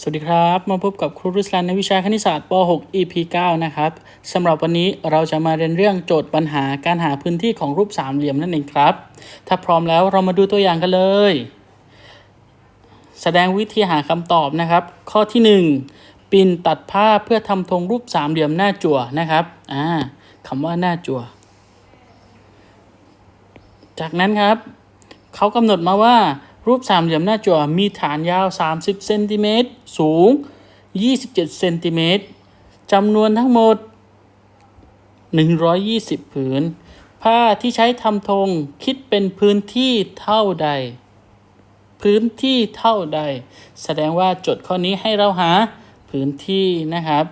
สวัสดีครับ มาพบกับครูรุสลันในวิชาคณิตศาสตร์ป .6 EP 9 นะครับสำหรับวันนี้เราจะมาเรียนเรื่องโจทย์ปัญหาการหาพื้นที่ของรูปสามเหลี่ยมนั่นเองครับ ถ้าพร้อมแล้วเรามาดูตัวอย่างกันเลย แสดงวิธีหาคำตอบนะครับ ข้อที่ 1 ปิ่นตัดผ้าเพื่อทำธงรูปสามเหลี่ยมหน้าจั่วนะครับอ่าคำว่าหน้าจั่ว จากนั้นครับเขากำหนดมาว่า รูปสามเหลี่ยมหน้าจั่วมีฐานยาว 30เซนติเมตรสูง 27เซนติเมตรจำนวนทั้งหมด 120 ผืน ผ้าที่ใช้ทำธงคิดเป็นพื้นที่เท่าใด พื้นที่เท่าใด แสดงว่าโจทย์ข้อนี้ให้เราหาพื้นที่นะครับ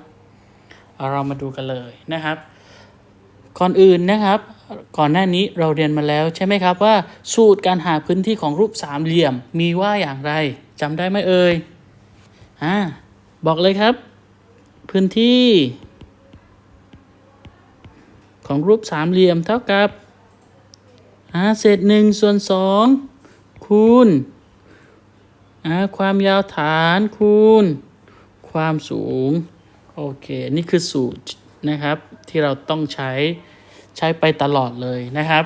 เเรามาดูกันเลยนะครับ ก่อนอื่นนะครับ ก่อนหน้านี้เราเรียนมาแล้วใช่ไหมครับว่า สูตรการหาพื้นที่ของรูปสามเหลี่ยมมีว่าอย่างไรจำได้ไหมเอ่ยอ่าบอกเลยครับ พื้นที่ ของรูปสามเหลี่ยมเท่ากับอ่าเศษหนึ่งส่วนสองคูณอ่าความยาวฐานคูณ ความสูง โอเค นี่คือสูตร นะครับ ที่เราต้องใช้ใช้ไปตลอดเลยนะครับ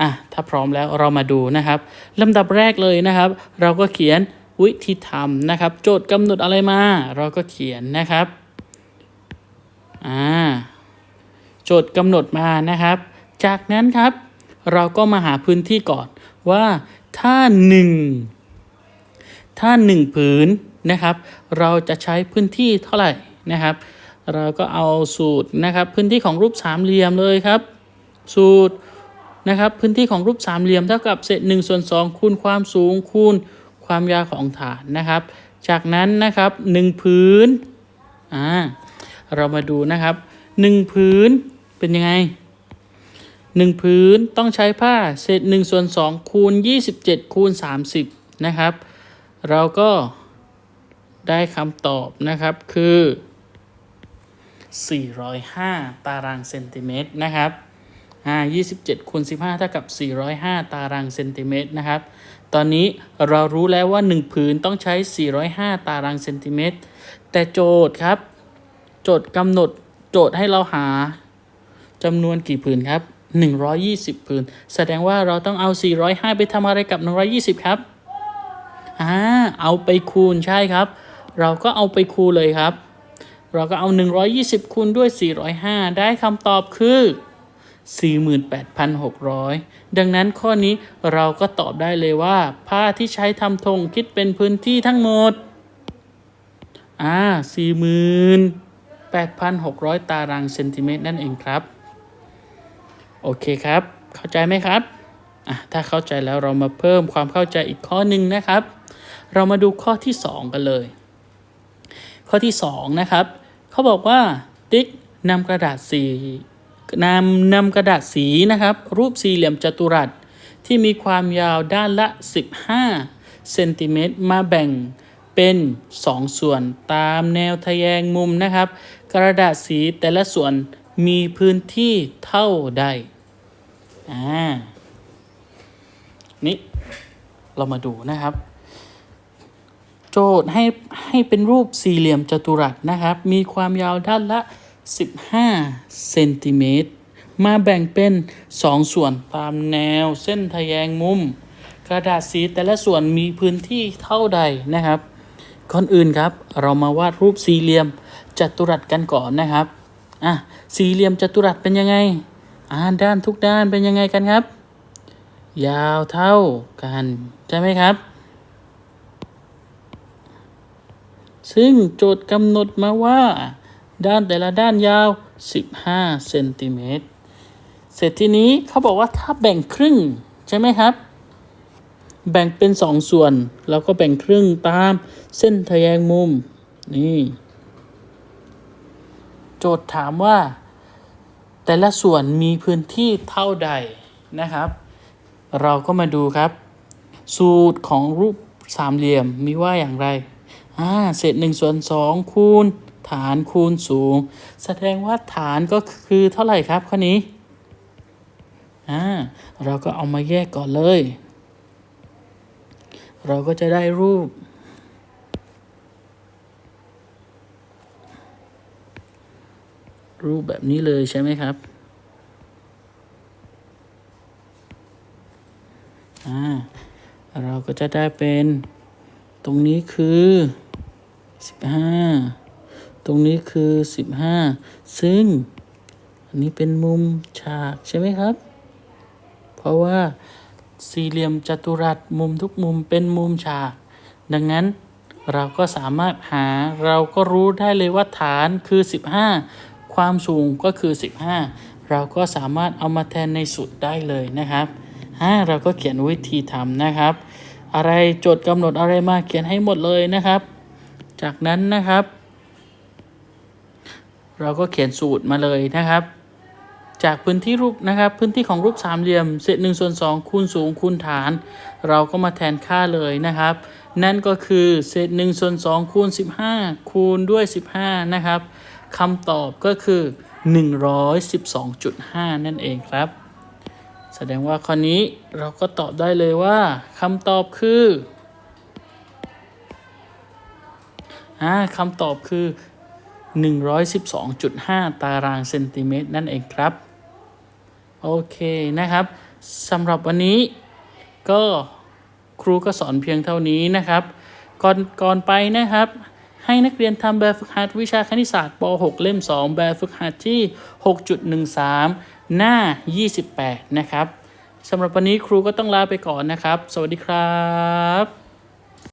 อะถ้าพร้อมแล้วเรามาดูนะครับลำดับแรกเลยนะครับ เราก็เขียนวิธีทำนะครับ โจทย์กำหนดอะไรมา เราก็เขียนนะครับอ่าโจทย์กำหนดมานะครับ จากนั้นครับ เราก็มาหาพื้นที่ก่อนว่าถ้าหนึ่งถ้าหนึ่งผืนนะครับ เราจะใช้พื้นที่เท่าไหร่นะครับ เราก็เอาสูตรนะครับพื้นที่ของรูปสามเหลี่ยมเลยครับ สูตรนะครับพื้นที่ของรูปสามเหลี่ยมเท่ากับเศษ1ส่วน2คูณความสูงคูณความยาวของฐานนะครับ จากนั้นนะครับ 1 พื้นอ่าเรามาดูนะครับ 1 พื้นเป็นยังไง 1 พื้นต้องใช้ผ้าเศษ1ส่วน2คูณ27คูณ30นะครับ เราก็ได้คำตอบนะครับคือ 405 ตารางเซนติเมตรนะครับอ่า27คูณ15 เท่ากับ 405 ตารางเซนติเมตรนะครับ ตอนนี้เรารู้แล้วว่า 1 ผืนต้องใช้ 405 ตารางเซนติเมตร แต่โจทย์ครับ โจทย์กำหนดโจทย์ให้เราหาจำนวนกี่ผืนครับ 120 ผืน แสดงว่าเราต้องเอา 405 ไปทำอะไรกับ 120 ครับอ่าเอาไปคูณใช่ครับ เราก็เอาไปคูณเลยครับ เราก็เอา 120 คูณด้วย 405 ได้คำตอบคือ 48,600 ดังนั้นข้อนี้เราก็ตอบได้เลยว่า ผ้าที่ใช้ทำธงคิดเป็นพื้นที่ทั้งหมด อ่า 48,600 ตารางเซนติเมตรนั่นเองครับ โอเคครับ เข้าใจไหมครับ อะ ถ้าเข้าใจแล้วเรามาเพิ่มความเข้าใจอีกข้อหนึ่งนะครับ เรามาดูข้อที่ 2 กันเลย ข้อที่ 2 นะครับ เขาบอกว่าติ๊กนำกระดาษสีนำนำกระดาษสีนะครับ รูปสี่เหลี่ยมจัตุรัส ที่มีความยาวด้านละ 15เซนติเมตรมาแบ่งเป็น 2 ส่วนตามแนวทะแยงมุมนะครับ กระดาษสีแต่ละส่วนมีพื้นที่เท่าใดอ่านี่เรามาดูนะครับ โจทย์ให้ให้เป็นรูปสี่เหลี่ยมจัตุรัสนะครับ มีความยาวด้านละ 15 เซนติเมตร มาแบ่งเป็น 2 ส่วนตามแนวเส้นทะแยงมุม กระดาษสีแต่ละส่วนมีพื้นที่เท่าใดนะครับ ก่อนอื่นครับ เรามาวาดรูปสี่เหลี่ยมจัตุรัสกันก่อนนะครับ อะ สี่เหลี่ยมจัตุรัสเป็นยังไง อ่า ด้านทุกด้านเป็นยังไงกันครับ ยาวเท่ากัน ใช่ไหมครับ ซึ่งโจทย์กำหนดมาว่า ด้านแต่ละด้านยาว 15 เซนติเมตร เสร็จทีนี้เขาบอกว่าถ้าแบ่งครึ่ง ใช่ไหมครับ แบ่งเป็นสองส่วนเราก็แบ่งครึ่งตามเส้นทะแยงมุม นี่ โจทย์ถามว่า แต่ละส่วนมีพื้นที่เท่าใดนะครับ เราก็มาดูครับ สูตรของรูปสามเหลี่ยมมีว่าอย่างไร อ่าเศษหนึ่งส่วนสองคูณฐานคูณสูง แสดงว่าฐานก็คือเท่าไหร่ครับข้อนี้อ่าเราก็เอามาแยกก่อนเลย เราก็จะได้รูป รูปแบบนี้เลยใช่ไหมครับอ่าเราก็จะได้เป็นตรงนี้คือ สิบห้าตรงนี้คือสิบห้าซึ่ง อันนี้เป็นมุมฉากใช่ไหมครับ เพราะว่าสี่เหลี่ยมจัตุรัสมุมทุกมุมเป็นมุมฉาก ดังนั้นเราก็สามารถหาเราก็รู้ได้เลยว่าฐานคือ 15 ความสูงก็คือ 15 เราก็สามารถเอามาแทนในสุดได้เลยนะครับอ่าเราก็เขียนวิธีทำนะครับ อะไรโจทย์กำหนดอะไรมาเขียนให้หมดเลยนะครับ จากนั้นนะครับ เราก็เขียนสูตรมาเลยนะครับ จากพื้นที่รูปนะครับ พื้นที่ของรูปสามเหลี่ยมเศษ1ส่วน2คูณสูงคูณฐาน เราก็มาแทนค่าเลยนะครับ นั่นก็คือเศษ1ส่วน2คูณ15คูณด้วย15นะครับคำตอบก็คือ112.5นั่นเองครับ แสดงว่าข้อนี้เราก็ตอบได้เลยว่าคำตอบคือ อ่าคำตอบคือ 112.5 ตารางเซนติเมตรนั่นเองครับ โอเคนะครับสำหรับวันนี้ก็ครูก็สอนเพียงเท่านี้นะครับ ก่อนก่อนไปนะครับ ให้นักเรียนทำแบบฝึกหัดวิชาคณิตศาสตร์ป .6 เล่ม 2 แบบฝึกหัดที่ 6.13 หน้า 28 นะครับสำหรับวันนี้ครูก็ต้องลาไปก่อนนะครับ สวัสดีครับ